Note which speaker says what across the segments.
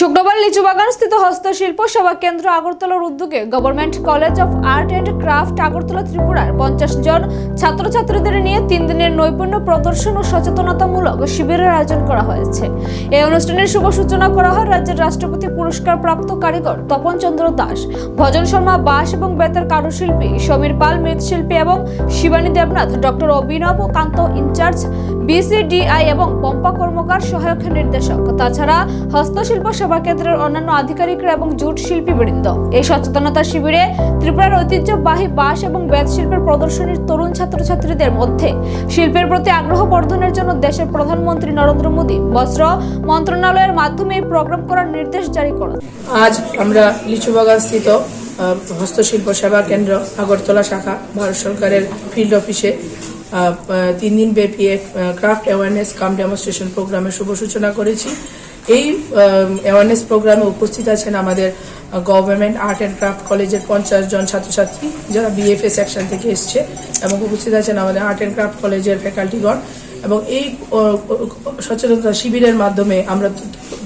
Speaker 1: শুক্রবার লিচুবাগান স্থিত হস্তশিল্প সেবা কেন্দ্র আগরতলার উদ্যোগে government college of art and craft Agartala ত্রিপুরার পঞ্চাশ জন ছাত্রছাত্রীদের নিয়ে তিন দিনের নৈপুণ্য প্রদর্শন ও সচেতনতামূলক শিবিরের আয়োজন করা হয়েছে। এই অনুষ্ঠানের শুভ সূচনা করা হয় রাজ্যের রাষ্ট্রপতি পুরস্কার প্রাপ্ত কারিগর তপন চন্দ্র দাস, ভজন শর্মা বাস এবং বেতার কারুশিল্পী সমীর পাল মৃৎশিল্পী এবং শিবানী দেবনাথ, ডক্টর অভিনব কান্ত ইনচার্জ, বিসিডিআই এবং পম্পা কর্মকার সহায়ক নির্দেশক। তাছাড়া হস্তশিল্প সেবা কেন্দ্রের অন্যান্য আধিকারিকরা এবং জুট শিল্পী বৃন্দ এই সচেতনতা শিবিরে ত্রিপুরার ঐতিহ্যবাহী বাঁশ এবং বেত শিল্পের প্রদর্শনীর তরুণ ছাত্রছাত্রীদের মধ্যে শিল্পের প্রতি আগ্রহ বর্ধনের জন্য দেশের প্রধানমন্ত্রী নরেন্দ্র মোদী বস্ত্র মন্ত্রণালয়ের মাধ্যমে এই প্রোগ্রাম করার নির্দেশ জারি করেন।
Speaker 2: আজ আমরা লিচুবাগান স্থিত হস্তশিল্প সেবা কেন্দ্র, আগরতলা শাখা, ভারত সরকারের ফিল্ড অফিসে তিন দিন ব্যাপী ক্রাফট অ্যাওয়ারনেস কাম ডেমনস্ট্রেশন প্রোগ্রামের শুভ সূচনা করেছি। এই অ্যাওয়ারনেস প্রোগ্রামে উপস্থিত আছেন আমাদের গভর্নমেন্ট আর্ট অ্যান্ড ক্রাফট কলেজের পঞ্চাশ জন ছাত্রছাত্রী যারা বিএফএ সেকশন থেকে এসছে এবং উপস্থিত আছেন আমাদের আর্ট অ্যান্ড ক্রাফট কলেজের ফ্যাকাল্টিগণ এবং এই সচেতনতা শিবিরের মাধ্যমে আমরা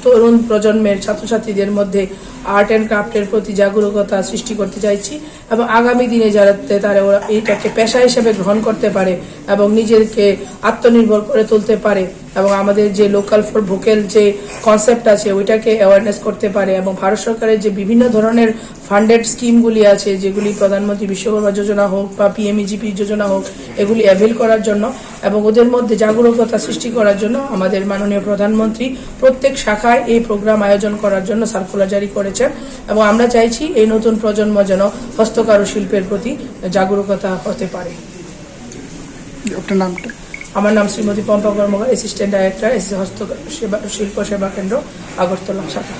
Speaker 2: তরুণ প্রজন্মের ছাত্রছাত্রীদের মধ্যে আর্ট অ্যান্ড ক্রাফটের প্রতি জাগরুকতা সৃষ্টি করতে চাইছি এবং আগামী দিনে যারা তারা ওরা এইটাকে পেশা হিসেবে গ্রহণ করতে পারে এবং নিজেকে আত্মনির্ভর করে তুলতে পারে এবং আমাদের যে লোকাল ফর ভোকেল যে কনসেপ্ট আছে, ওইটাকে অ্যাওয়ারনেস করতে পারে এবং ভারত সরকারের যে বিভিন্ন ধরনের ফান্ডেড স্কিমগুলি আছে, যেগুলি প্রধানমন্ত্রী বিশ্বকর্মা যোজনা হোক বা পিএমইজিপি যোজনা হোক, এগুলি অ্যাভেল করার জন্য এবং ওদের মধ্যে জাগরুকতা সৃষ্টি করার জন্য আমাদের মাননীয় প্রধানমন্ত্রী প্রত্যেক শাখায় এই প্রোগ্রাম আয়োজন করার জন্য সার্কুলার জারি করেছেন এবং আমরা চাইছি এই নতুন প্রজন্ম যেন হস্তকারু শিল্পের প্রতি জাগরুকতা হতে পারে।
Speaker 3: আপনার নামটা?
Speaker 2: আমার নাম শ্রীমতী পম্পা কর্মকার অ্যাসিস্ট্যান্ট ডাইরেক্টর হস্ত সেবা শিল্প সেবা কেন্দ্র আগরতলা শাখা।